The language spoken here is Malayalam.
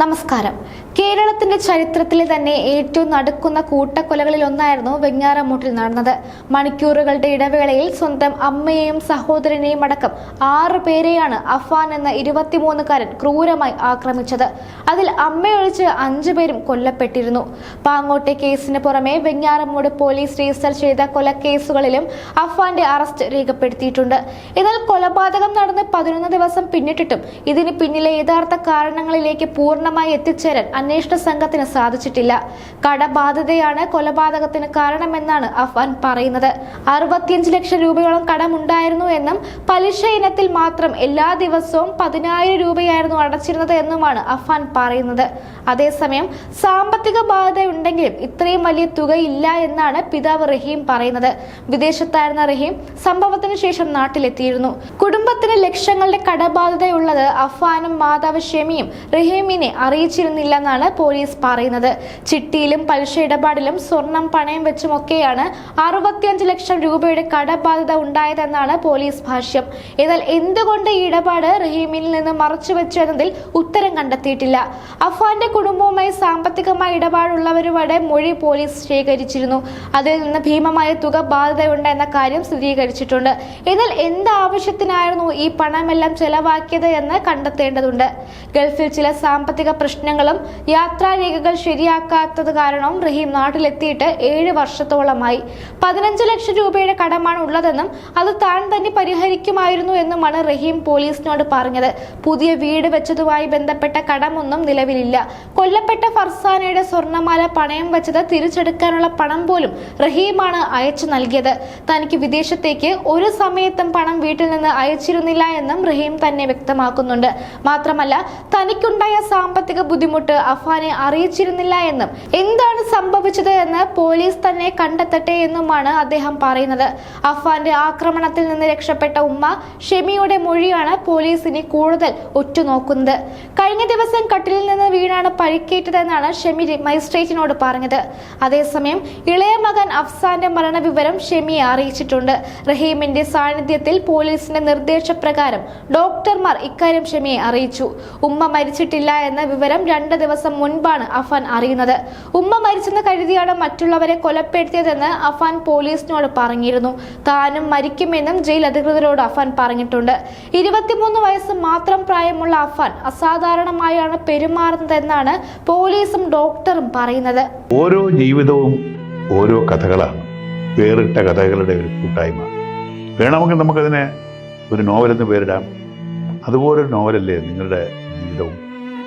നമസ്കാരം. കേരളത്തിന്റെ ചരിത്രത്തിലെ തന്നെ ഏറ്റവും നടക്കുന്ന കൂട്ടക്കൊലകളിൽ ഒന്നായിരുന്നു വെഞ്ഞാറമൂട്ടിൽ നടന്നത്. മണിക്കൂറുകളുടെ ഇടവേളയിൽ സ്വന്തം അമ്മയെയും സഹോദരനെയും അടക്കം ആറ് പേരെയാണ് അഫാൻ എന്ന ഇരുപത്തിമൂന്നുകാരൻ ക്രൂരമായി ആക്രമിച്ചത്. അതിൽ അമ്മയൊഴിച്ച് അഞ്ചു പേരും കൊല്ലപ്പെട്ടിരുന്നു. പാങ്ങോട്ടെ കേസിന് പുറമെ വെഞ്ഞാറമൂട് പോലീസ് രജിസ്റ്റർ ചെയ്ത കൊലക്കേസുകളിലും അഫാന്റെ അറസ്റ്റ് രേഖപ്പെടുത്തിയിട്ടുണ്ട്. എന്നാൽ കൊലപാതകം നടന്ന് പതിനൊന്ന് ദിവസം പിന്നിട്ടിട്ടും ഇതിന് പിന്നിലെ യഥാർത്ഥ കാരണങ്ങളിലേക്ക് പൂർണമായി എത്തിച്ചേരാൻ അന്വേഷണ സംഘത്തിന് സാധിച്ചിട്ടില്ല. കടബാധിതയാണ് കൊലപാതകത്തിന് കാരണമെന്നാണ് അഫ്വാൻ പറയുന്നത്. അറുപത്തിയഞ്ച് ലക്ഷം രൂപയോളം കടമുണ്ടായിരുന്നു എന്നും പലിശ ഇനത്തിൽ മാത്രം എല്ലാ ദിവസവും പതിനായിരം രൂപയായിരുന്നു അടച്ചിരുന്നത് എന്നുമാണ് അഫ്വാൻ പറയുന്നത്. അതേസമയം സാമ്പത്തിക ബാധ്യത ഉണ്ടെങ്കിലും ഇത്രയും വലിയ തുകയില്ല എന്നാണ് പിതാവ് റഹീം പറയുന്നത്. വിദേശത്തായിരുന്ന റഹീം സംഭവത്തിന് ശേഷം നാട്ടിലെത്തിയിരുന്നു. കുടുംബത്തിന് ലക്ഷങ്ങളുടെ കടബാധ്യതയുള്ളത് അഫ്വാനും മാതാവ് ഷെമിയും റഹീമിനെ അറിയിച്ചിരുന്നില്ലെന്നാണ് പോലീസ് പറയുന്നത്. ചിട്ടിയിലും പലിശ ഇടപാടിലും സ്വർണം പണയം വെച്ചുമൊക്കെയാണ് അറുപത്തിയഞ്ച് ലക്ഷം രൂപയുടെ കടബാധ്യത ഉണ്ടായതെന്നാണ് പോലീസ് ഭാഷ്യം. എന്നാൽ എന്തുകൊണ്ട് ഈ ഇടപാട് റഹീമിൽ നിന്ന് മറച്ചുവെച്ചു എന്നതിൽ ഉത്തരം കണ്ടെത്തിയിട്ടില്ല. അഫ്വാന്റെ കുടുംബവുമായി സാമ്പത്തികമായി ഇടപാടുള്ളവരുടെ മൊഴി പോലീസ് ശേഖരിച്ചിരുന്നു. അതിൽ നിന്ന് ഭീമമായ തുക ബാധ്യതയുണ്ട് എന്ന കാര്യം സ്ഥിരീകരിച്ചിട്ടുണ്ട്. എന്നാൽ എന്ത് ആവശ്യത്തിനായിരുന്നു ഈ പണമെല്ലാം ചെലവാക്കിയത് എന്ന് കണ്ടെത്തേണ്ടതുണ്ട്. ഗൾഫിൽ ചില സാമ്പത്തിക പ്രശ്നങ്ങളും യാത്രാരേഖകൾ ശരിയാക്കാത്തത് കാരണവും റഹീം നാട്ടിലെത്തിയിട്ട് ഏഴ് വർഷത്തോളമായി. പതിനഞ്ച് ലക്ഷം രൂപയുടെ കടമാണ് ഉള്ളതെന്നും അത് താൻ തന്നെ പരിഹരിക്കുമായിരുന്നു എന്നുമാണ് റഹീം പോലീസിനോട് പറഞ്ഞത്. പുതിയ വീട് വെച്ചതുമായി ബന്ധപ്പെട്ട കടമൊന്നും നിലവിലില്ല. കൊല്ലപ്പെട്ട ഫർസാനയുടെ സ്വർണമാല പണയം വെച്ചത് തിരിച്ചെടുക്കാനുള്ള പണം പോലും റഹീമാണ് അയച്ചു നൽകിയത്. തനിക്ക് വിദേശത്തേക്ക് ഒരു സമയത്തും പണം വീട്ടിൽ നിന്ന് അയച്ചിരുന്നില്ല എന്നും റഹീം തന്നെ വ്യക്തമാക്കുന്നുണ്ട്. മാത്രമല്ല തനിക്കുണ്ടായ സാമ്പത്തിക ബുദ്ധിമുട്ട് അഫാനെ അറിയിച്ചിരുന്നില്ല എന്നും എന്താണ് സംഭവിച്ചത് എന്ന് പോലീസ് തന്നെ കണ്ടെത്തട്ടെ എന്നുമാണ് അദ്ദേഹം പറയുന്നത്. അഫാന്റെ ആക്രമണത്തിൽ നിന്ന് രക്ഷപ്പെട്ട ഉമ്മ ഷെമിയുടെ മൊഴിയാണ് പോലീസിനെ കൂടുതൽ ഉറ്റുനോക്കുന്നത്. കഴിഞ്ഞ ദിവസം കട്ടിലിൽ നിന്ന് വീണാണ് പരിക്കേറ്റതെന്നാണ് ഷെമി മജിസ്ട്രേറ്റിനോട് പറഞ്ഞത്. അതേസമയം ഇളയ മകൻ അഫ്സാന്റെ മരണവിവരം ഷെമിയെ അറിയിച്ചിട്ടുണ്ട്. റഹീമിന്റെ സാന്നിധ്യത്തിൽ പോലീസിന്റെ നിർദ്ദേശപ്രകാരം ഡോക്ടർമാർ ഇക്കാര്യം ഷെമിയെ അറിയിച്ചു. ഉമ്മ മരിച്ചിട്ടില്ല എന്ന വിവരം രണ്ട് ദിവസം മുൻപാണ് അഫാൻ അറിയുന്നത്. ഉമ്മ മരിച്ചെന്ന് കരുതിയാണ് മറ്റുള്ളവരെ കൊലപ്പെടുത്തിയതെന്ന് അഫാൻ പോലീസിനോട് പറഞ്ഞിരുന്നു. താനും മരിക്കുമെന്നും ജയിൽ അധികൃതരോട് അഫാൻ പറഞ്ഞിട്ടുണ്ട്. ഇരുപത്തിമൂന്ന് വയസ്സ് മാത്രം പ്രായമുള്ള അഫാൻ അസാധാരണമായാണ് പെരുമാറുന്നതെന്നാണ് പോലീസും ഡോക്ടറും പറയുന്നത്. ഓരോ ജീവിതവും ഓരോ കഥകളാണ്. വേറിട്ട കഥകളുടെ ഒരു കൂട്ടായ്മ. വേണമെങ്കിൽ നമുക്കതിനെ ഒരു നോവലെന്ന് പേരിടാം. അതുപോലൊരു നോവലല്ലേ നിങ്ങളുടെ ജീവിതവും?